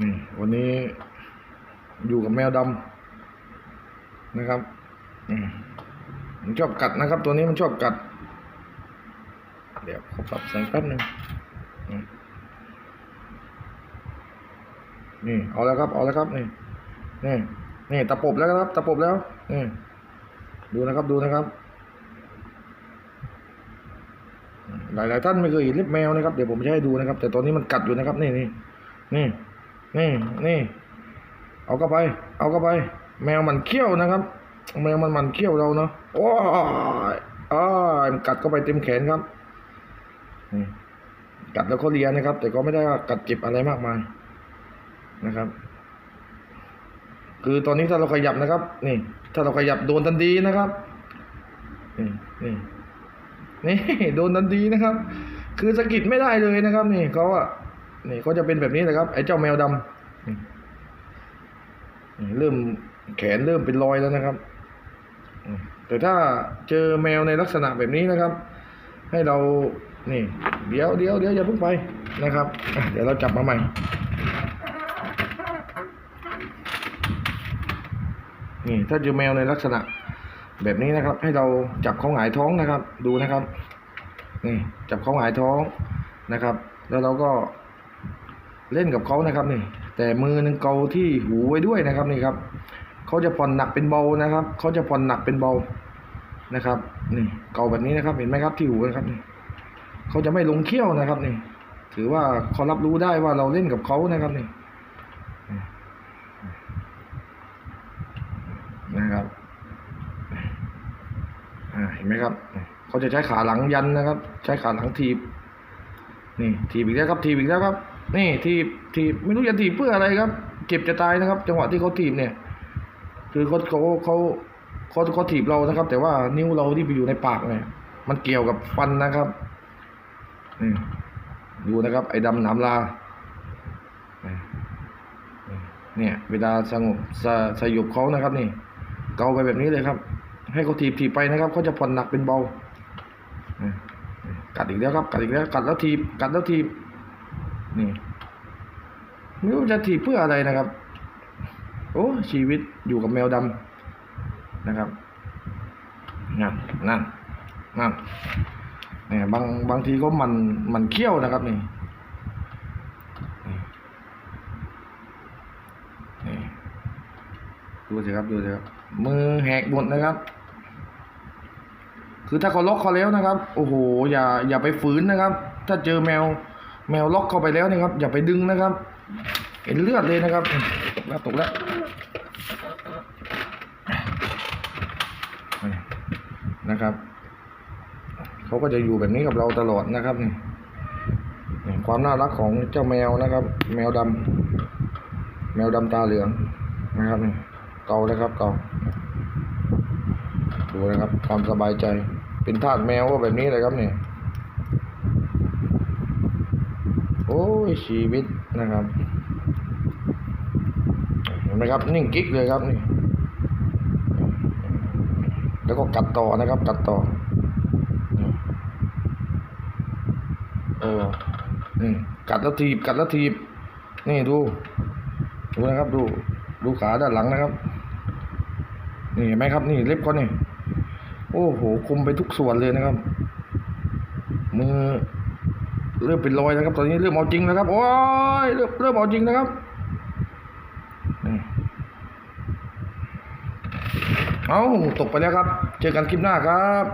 นี่วันนี้อยู่กับแมวดำนะครับอืมมันชอบกัดนะครับ ตัวนี้มันชอบกัด เดี๋ยวขอปรับแสงแป๊บหนึงอืมนี่เอาแล้วครับ เอาแล้วครับนี่นี่นี่ตะปบแล้วครับ ตะปบแล้วนี่ดูนะครับดูนะครับหลายหลาย ๆ ท่านไม่เคยเห็นเล็บแมวนะครับ เดี๋ยวผมจะให้ดูนะครับ แต่ตอนนี้มันกัดอยู่นะครับ นี่นี่นี่ นี่นี่เอาเข้าไป เอาเข้าไป แมวมันเขี้ยวนะครับ แมวมันมันเขี้ยวเราเนาะโอ้ยอ้ายกัดเข้าไปเต็มแขนครับนี่กัดแล้วก็เลียนะครับ แต่ก็ไม่ได้กัดเจ็บอะไรมากมายนะครับ คือตอนนี้ถ้าเราขยับนะครับ นี่ ถ้าเราขยับโดนทันทีนะครับนี่นี่นี่โดนทันทีนะครับ คือสะกิดไม่ได้เลยนะครับ นี่เขาอะ นี่เขาจะเป็นแบบนี้แหละครับ ไอ้เจ้าแมวดำเริ่มแขนเริ่มเป็นรอยแล้วนะครับแต่ถ้าเจอแมวในลักษณะแบบนี้นะครับ ให้เรานี่ เดี๋ยวเดี๋ยวเดี๋ยวอย่าเพิ่งไปนะครับ เดี๋ยวเราจับมาใหม่นี่ถ้าเจอแมวในลักษณะแบบนี้นะครับ ให้เราจับเขาหงายท้องนะครับ ดูนะครับ นี่จับเขาหงายท้องนะครับ แล้วเราก็ เล่นกับเขานะครับนี่ แต่มือหนึ่งเกาที่หูไว้ด้วยนะครับนี่ครับเขาจะผ่อนหนักเป็นเบานะครับเขาจะผ่อนหนักเป็นเบานะครับ นี่เกาแบบนี้นะครับ เห็นไหมครับที่หูนะครับนี่เขาจะไม่ลงเขี้ยวนะครับนี่ ถือว่าเขารับรู้ได้ว่าเราเล่นกับเขานะครับนี่นะครับเห็นไหมครับเขาจะใช้ขาหลังยันนะครับ ใช้ขาหลังถีบ นี่ถีบอีกแล้วครับถีบอีกแล้วครับ นี่ถีบถีบไม่รู้จะถีบเพื่ออะไรครับ เจ็บจะตายนะครับ จังหวะที่เขาถีบเนี่ย คือเขาเขาเขาเขาเขาถีบเรานะครับ แต่ว่านิ้วเราที่ไปอยู่ในปากเนี่ย มันเกี่ยวกับฟันนะครับนี่ดูนะครับ ไอ้ดำหนามลานี่เนี่ยเวลาสงบสสยบเขานะครับ นี่ เกาไปแบบนี้เลยครับ ให้เขาถีบถีบไปนะครับเขาจะผ่อนหนักเป็นเบากัดอีกแล้วครับ กัดอีกแล้ว กัดแล้วถีบกัดแล้วถีบ นี่ไม่รู้จะถีบเพื่ออะไรนะครับ โอ้ชีวิตอยู่กับแมวดำนะครับนั่นนั่นนั่นเนี่ยบางบางทีก็มันมันเขี้ยวนะครับนี่นี่นี่ดูสิครับดูสิครับมือแหกหมดนะครับ คือถ้าเขาล็อกเขาแล้วนะครับ โอ้โห อย่าอย่าไปฝืนนะครับ ถ้าเจอแมว แมวล็อกเข้าไปแล้วนะครับ อย่าไปดึงนะครับ เห็นเลือดเลยนะครับตกแล้วตกแล้วนะครับเขาก็จะอยู่แบบนี้กับเราตลอดนะครับนี่ความน่ารักของเจ้าแมวนะครับ แมวดำแมวดำตาเหลืองนะครับนี่เกาเลยครับเกาดูนะครับ ความสบายใจ เป็นทาสแมวก็แบบนี้เลยครับนี่ โอ้ยชีวิตนะครับเห็นไหมครับนิ่งกิ๊กเลยครับนี่แล้วก็กัดต่อนะครับ กัดต่อเออนี่กัดแล้วทีบกัดแล้วทีบนี่ดูดูนะครับ ดูดูขาด้านหลังนะครับ นี่เห็นไหมครับ นี่เล็บเขานี่โอ้โหคุมไปทุกส่วนเลยนะครับมือ เริ่มเป็นรอยนะครับ ตอนนี้เริ่มเอาจริงนะครับ โอ้ยเริ่มเริ่มเอาจริงนะครับเอาตกไปแล้วครับ เจอกันคลิปหน้าครับ